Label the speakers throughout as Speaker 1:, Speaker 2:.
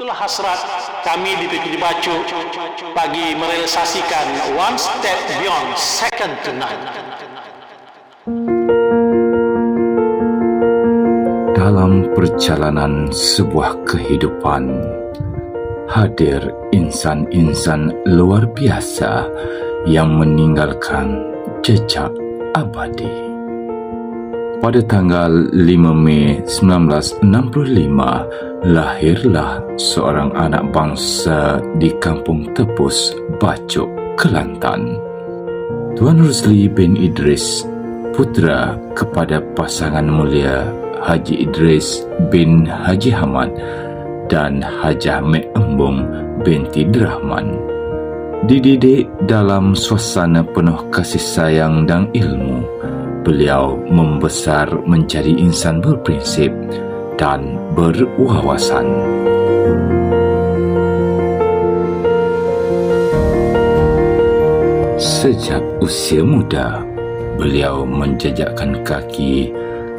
Speaker 1: Itulah hasrat kami di PPD Bacu bagi merealisasikan one step beyond second to none.
Speaker 2: Dalam perjalanan sebuah kehidupan, hadir insan-insan luar biasa yang meninggalkan jejak abadi. Pada tanggal 5 Mei 1965, lahirlah seorang anak bangsa di Kampung Tepus, Bacok, Kelantan. Tuan Rusli bin Idris, putera kepada pasangan mulia Haji Idris bin Haji Hamad dan Hajah Mek Embung binti Drahman. Dididik dalam suasana penuh kasih sayang dan ilmu, beliau membesar menjadi insan berprinsip dan berwawasan. Sejak usia muda, beliau menjejakkan kaki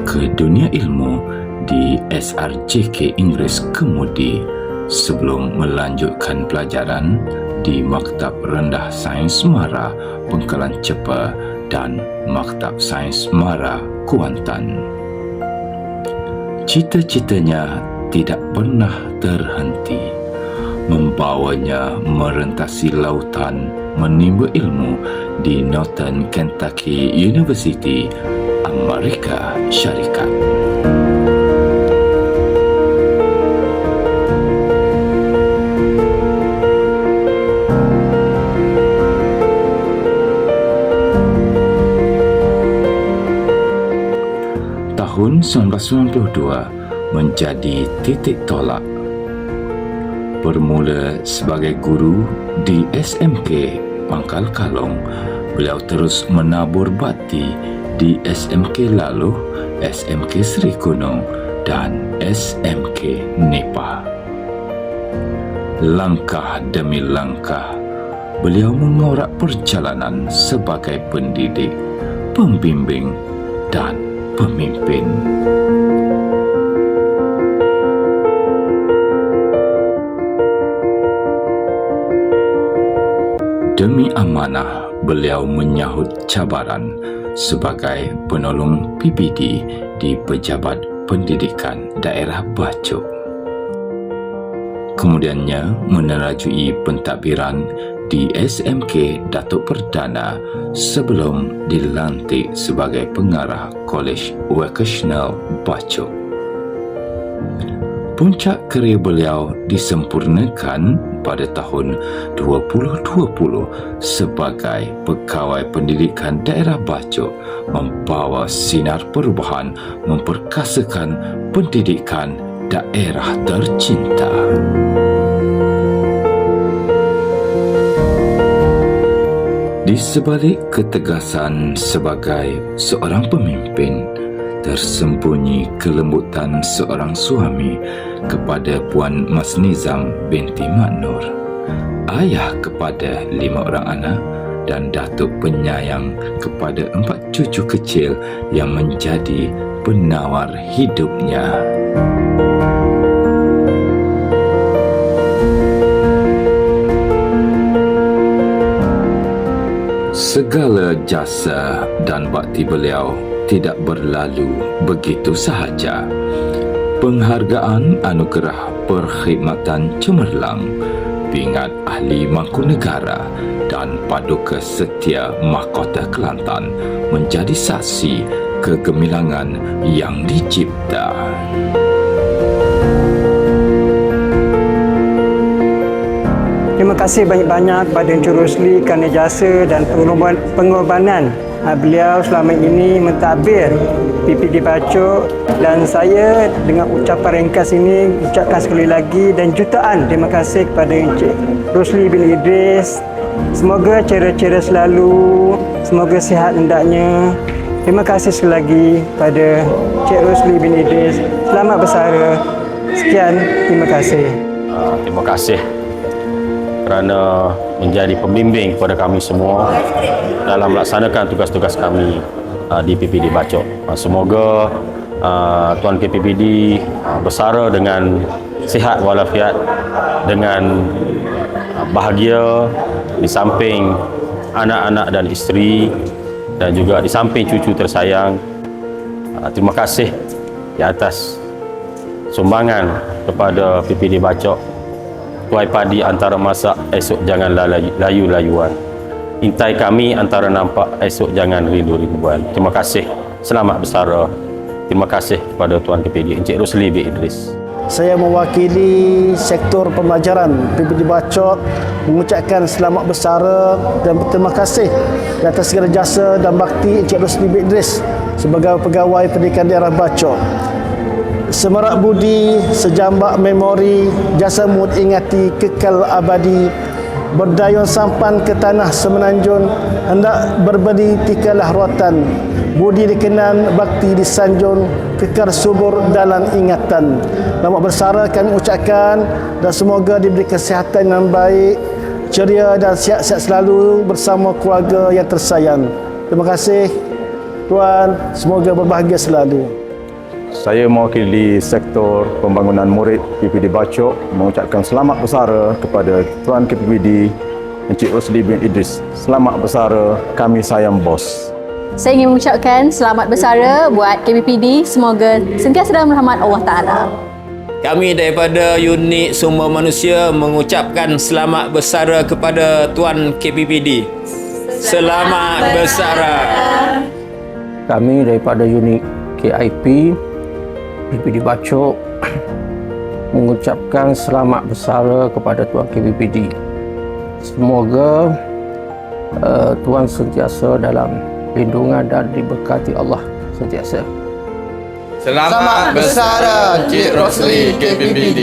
Speaker 2: ke dunia ilmu di SRJK Inggeris Kemudi sebelum melanjutkan pelajaran di Maktab Rendah Sains Mara Pengkalan Cepa dan Maktab Sains Mara Kuantan. Cita-citanya tidak pernah terhenti membawanya merentasi lautan menimba ilmu di Northern Kentucky University Amerika Syarikat. Tahun 1992 menjadi titik tolak. Bermula sebagai guru di SMK Pangkal Kalong, beliau terus menabur bakti di SMK Lalu, SMK Seri Gunung dan SMK Nepa. Langkah demi langkah, beliau mengorak perjalanan sebagai pendidik, pembimbing dan pemimpin. Demi amanah, beliau menyahut cabaran sebagai penolong PPD di Pejabat Pendidikan Daerah Bacok. Kemudiannya menerajui pentadbiran di SMK Datuk Perdana sebelum dilantik sebagai pengarah Kolej Vocational Bacok. Puncak kerjaya beliau disempurnakan pada tahun 2020 sebagai pegawai pendidikan daerah Bacok membawa sinar perubahan memperkasakan pendidikan daerah tercinta. Di sebalik ketegasan sebagai seorang pemimpin, tersembunyi kelembutan seorang suami kepada Puan Mas Nizam binti Mak Nur, ayah kepada lima orang anak dan datuk penyayang kepada empat cucu kecil yang menjadi penawar hidupnya. Jasa dan bakti beliau tidak berlalu begitu sahaja. Penghargaan anugerah perkhidmatan cemerlang, pingat ahli Mangkunegara dan paduka setia Mahkota Kelantan menjadi saksi kegemilangan yang dicipta.
Speaker 3: Terima kasih banyak-banyak pada Encik Rosli kerana jasa dan pengorbanan. Ah, beliau selama ini mentadbir PPD Bacok dan saya dengan ucapan ringkas ini ucapkan sekali lagi dan jutaan terima kasih kepada Encik Rosli bin Idris. Semoga cera-cera selalu semoga sihat hendaknya. Terima kasih sekali lagi pada Encik Rosli bin Idris. Selamat bersara. Sekian terima kasih.
Speaker 4: Uh, terima kasih kerana menjadi pembimbing kepada kami semua dalam melaksanakan tugas-tugas kami uh, di PPD Bacok. Uh, semoga uh, Tuan KPPD uh, bersara dengan sihat walafiat dengan uh, bahagia di samping anak-anak dan isteri dan juga di samping cucu tersayang. Uh, terima kasih di atas sumbangan kepada PPD Bacok tuai padi antara masak esok layu- layu-layuan. Intai kami antara nampak esok jangan rindu-rinduan. Terima kasih. Selamat bersara. Terima kasih kepada Tuan KPD Encik Rosli bin Idris.
Speaker 5: Saya mewakili sektor pembelajaran. PPD Bacok mengucapkan selamat bersara dan berterima kasih atas segala jasa dan bakti Encik Rosli bin Idris sebagai pegawai pendidikan daerah Bacok. Semerak budi, sejambak memori, jasa mut ingati kekal abadi, berdayun sampan ke tanah semenanjung, hendak berbedi tikalah rotan, budi dikenan, bakti disanjung, kekal subur dalam ingatan. Selamat bersara kami ucapkan dan semoga diberi kesihatan yang baik, ceria dan sihat-sihat selalu bersama keluarga yang tersayang. Terima kasih Tuan, semoga berbahagia selalu.
Speaker 6: Saya mewakili sektor pembangunan murid PPD Bacok mengucapkan selamat bersara kepada Tuan KPPD Encik Rosli bin Idris. Selamat bersara, kami sayang bos.
Speaker 7: Saya ingin mengucapkan selamat bersara buat KPPD. Semoga sentiasa dalam rahmat Allah Ta'ala.
Speaker 8: Kami daripada unit sumber manusia mengucapkan selamat bersara kepada Tuan KPPD. Selamat bersara.
Speaker 9: kami daripada unit KIP PPD Bacok mengucapkan selamat bersara kepada Tuan KPPD. Semoga uh, Tuan sentiasa dalam lindungan dan diberkati Allah sentiasa.
Speaker 10: Selamat bersara Cik Rosli KPPD.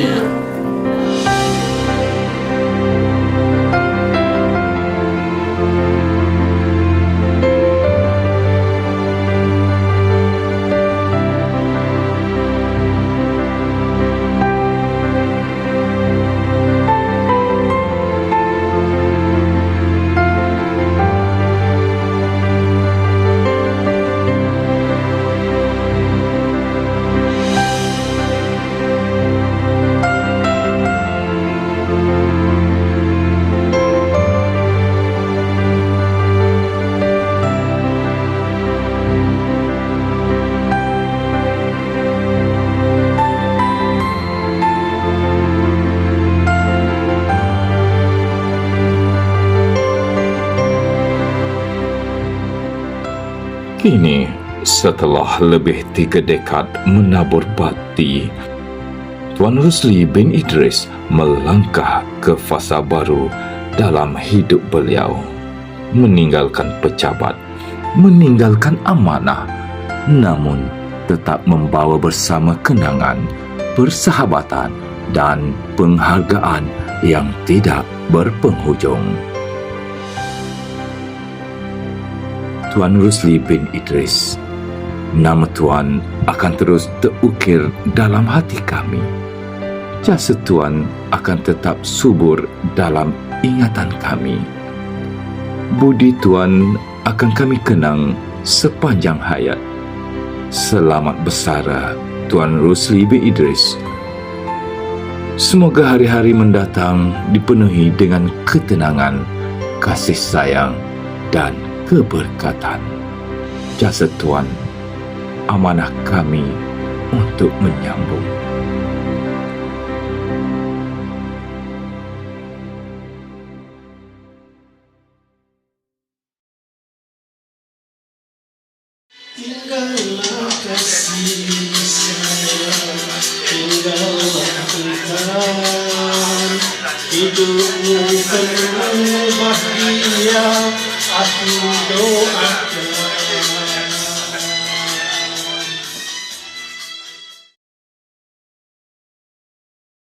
Speaker 2: Kini, setelah lebih tiga dekad menabur bati, Tuan Rusli bin Idris melangkah ke fasa baru dalam hidup beliau. Meninggalkan pejabat, meninggalkan amanah, namun tetap membawa bersama kenangan, persahabatan dan penghargaan yang tidak berpenghujung. Tuan Rusli bin Idris. Nama Tuan akan terus terukir dalam hati kami. Jasa Tuan akan tetap subur dalam ingatan kami. Budi Tuan akan kami kenang sepanjang hayat. Selamat bersara Tuan Rusli bin Idris. Semoga hari-hari mendatang dipenuhi dengan ketenangan, kasih sayang dan keberkatan. Jasa Tuan, amanah kami untuk menyambung.
Speaker 5: Hidupmu penuh bahagia